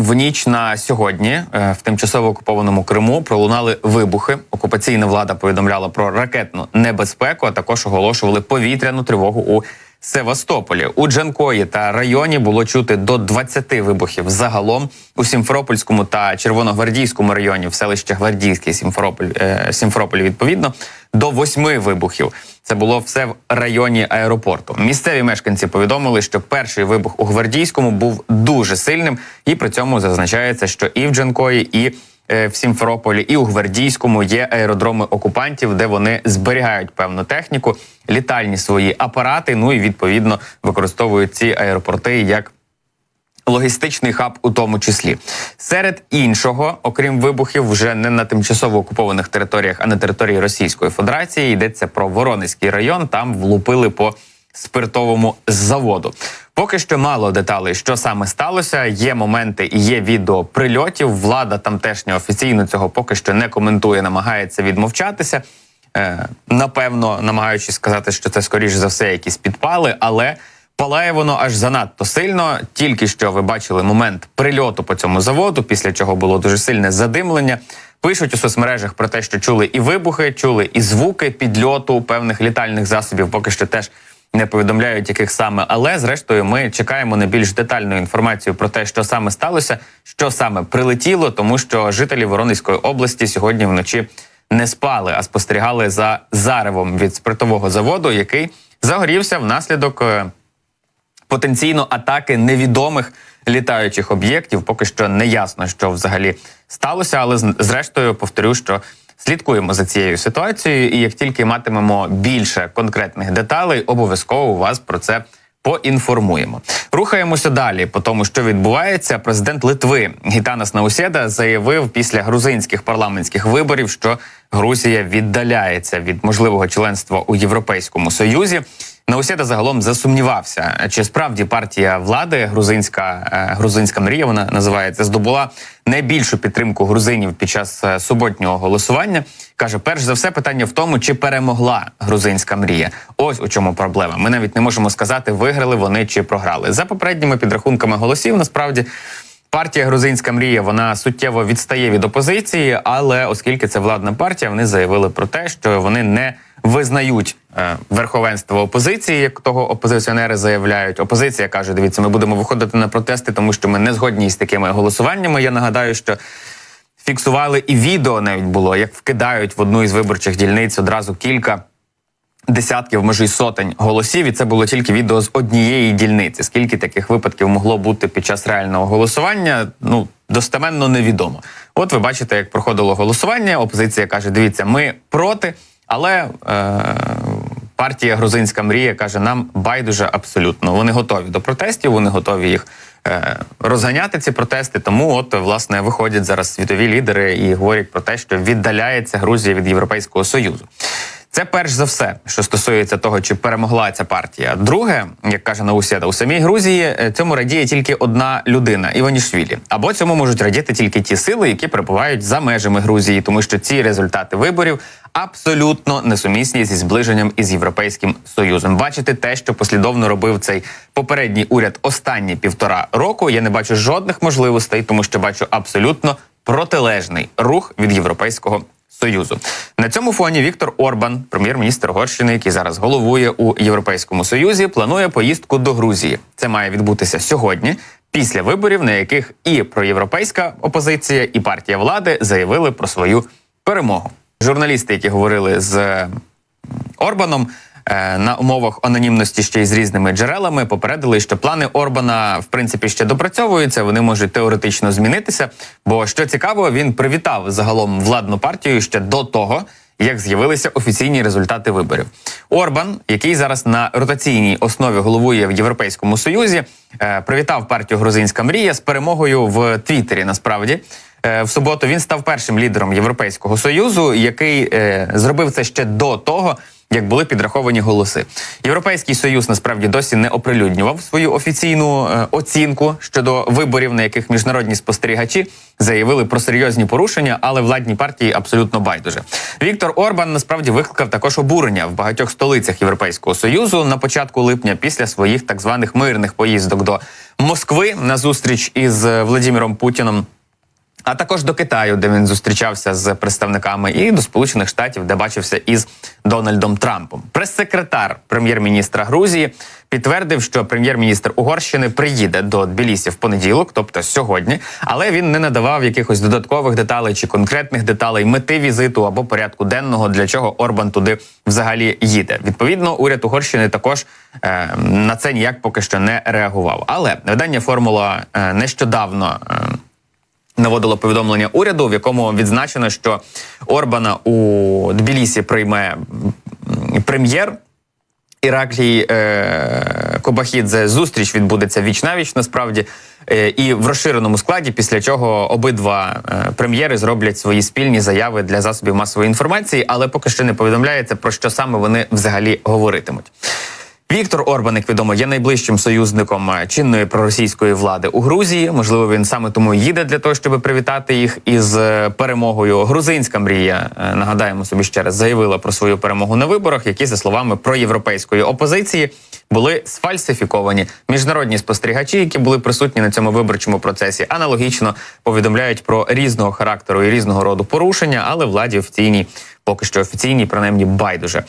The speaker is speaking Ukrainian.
в ніч на сьогодні е, в тимчасово окупованому Криму пролунали вибухи. Окупаційна влада повідомляла про ракетну небезпеку, а також оголошували повітряну тривогу у Севастополі. У Джанкої та районі було чути до 20 вибухів. Загалом у Сімферопольському та Червоногвардійському районі в селищі Гвардійське Сімферополь, е, Сімферополі відповідно до восьми вибухів. Це було все в районі аеропорту. Місцеві мешканці повідомили, що перший вибух у гвардійському був дуже сильним, і при цьому зазначається, що і в Джанкої, і е, в Сімферополі, і у гвардійському є аеродроми окупантів, де вони зберігають певну техніку, літальні свої апарати. Ну і відповідно використовують ці аеропорти як логістичний хаб у тому числі. Серед іншого, окрім вибухів, вже не на тимчасово окупованих територіях, а на території Російської Федерації йдеться про Воронезький район. Там влупили по спиртовому заводу. Поки що мало деталей, що саме сталося. Є моменти і є відео прильотів. Влада тамтешня офіційно цього поки що не коментує, намагається відмовчатися. Е, напевно, намагаючись сказати, що це скоріш за все якісь підпали, але палає воно аж занадто сильно. Тільки що ви бачили момент прильоту по цьому заводу, після чого було дуже сильне задимлення. Пишуть у соцмережах про те, що чули і вибухи, чули і звуки підльоту певних літальних засобів. Поки що теж не повідомляють, яких саме. Але зрештою, ми чекаємо на більш детальну інформацію про те, що саме сталося, що саме прилетіло, тому що жителі Воронезької області сьогодні вночі не спали, а спостерігали за заревом від спиртового заводу, який загорівся внаслідок. Потенційно атаки невідомих літаючих об'єктів. Поки що не ясно, що взагалі сталося, але зрештою повторю, що слідкуємо за цією ситуацією, і як тільки матимемо більше конкретних деталей, обов'язково вас про це. Поінформуємо, рухаємося далі. По тому, що відбувається, президент Литви Гітанас Наусєда заявив після грузинських парламентських виборів, що Грузія віддаляється від можливого членства у Європейському Союзі. Наусєда загалом засумнівався, чи справді партія влади грузинська е, грузинська мрія вона називається здобула найбільшу підтримку грузинів під час е, суботнього голосування. каже, перш за все, питання в тому, чи перемогла грузинська мрія. Ось у чому проблема. Ми навіть не можемо сказати, виграли вони чи програли. За попередніми підрахунками голосів, насправді. Партія Грузинська мрія вона суттєво відстає від опозиції, але оскільки це владна партія, вони заявили про те, що вони не визнають верховенство опозиції, як того опозиціонери заявляють. Опозиція каже: дивіться, ми будемо виходити на протести, тому що ми не згодні з такими голосуваннями. Я нагадаю, що фіксували і відео навіть було, як вкидають в одну із виборчих дільниць одразу кілька десятків, може й сотень голосів, і це було тільки відео з однієї дільниці. Скільки таких випадків могло бути під час реального голосування? Ну достеменно невідомо. От ви бачите, як проходило голосування. Опозиція каже: дивіться, ми проти, але. Е- Партія Грузинська мрія каже, нам байдуже абсолютно. Вони готові до протестів, вони готові їх е, розганяти ці протести. Тому, от власне, виходять зараз світові лідери і говорять про те, що віддаляється Грузія від Європейського союзу. Це перш за все, що стосується того, чи перемогла ця партія. Друге, як каже Наусєда, у самій Грузії е, цьому радіє тільки одна людина Іванішвілі. Або цьому можуть радіти тільки ті сили, які перебувають за межами Грузії, тому що ці результати виборів абсолютно несумісні зі зближенням із європейським союзом. Бачите те, що послідовно робив цей попередній уряд останні півтора року. Я не бачу жодних можливостей, тому що бачу абсолютно протилежний рух від європейського Союзу на цьому фоні Віктор Орбан, прем'єр-міністр Угорщини, який зараз головує у Європейському Союзі, планує поїздку до Грузії. Це має відбутися сьогодні, після виборів, на яких і проєвропейська опозиція, і партія влади заявили про свою перемогу. Журналісти, які говорили з Орбаном. е, На умовах анонімності ще й з різними джерелами попередили, що плани Орбана в принципі ще допрацьовуються. Вони можуть теоретично змінитися. Бо що цікаво, він привітав загалом владну партію ще до того, як з'явилися офіційні результати виборів. Орбан, який зараз на ротаційній основі головує в Європейському Союзі, е, привітав партію Грузинська мрія з перемогою в Твіттері. Насправді в суботу він став першим лідером Європейського союзу, який е, зробив це ще до того. Як були підраховані голоси, європейський союз насправді досі не оприлюднював свою офіційну е, оцінку щодо виборів, на яких міжнародні спостерігачі заявили про серйозні порушення, але владні партії абсолютно байдуже. Віктор Орбан насправді викликав також обурення в багатьох столицях Європейського союзу на початку липня після своїх так званих мирних поїздок до Москви на зустріч із е, Владимиром Путіном. А також до Китаю, де він зустрічався з представниками, і до Сполучених Штатів, де бачився із Дональдом Трампом. Прес-секретар прем'єр-міністра Грузії підтвердив, що прем'єр-міністр Угорщини приїде до Тбілісі в понеділок, тобто сьогодні, але він не надавав якихось додаткових деталей чи конкретних деталей мети візиту або порядку денного, для чого Орбан туди взагалі їде. Відповідно, уряд Угорщини також е, на це ніяк поки що не реагував. Але видання формула е, нещодавно. Е, наводило повідомлення уряду, в якому відзначено, що Орбана у Тбілісі прийме прем'єр. Іраклій е, Кобахідзе зустріч відбудеться віч навіч насправді е, і в розширеному складі, після чого обидва е, прем'єри зроблять свої спільні заяви для засобів масової інформації, але поки що не повідомляється про що саме вони взагалі говоритимуть. Віктор Орбан, як відомо, є найближчим союзником е, чинної проросійської влади у Грузії. Можливо, він саме тому їде для того, щоб привітати їх із е, перемогою. Грузинська мрія е, нагадаємо собі ще раз заявила про свою перемогу на виборах, які за словами проєвропейської опозиції були сфальсифіковані. Міжнародні спостерігачі, які були присутні на цьому виборчому процесі, аналогічно повідомляють про різного характеру і різного роду порушення, але владі офіційній, поки що офіційній, принаймні байдуже.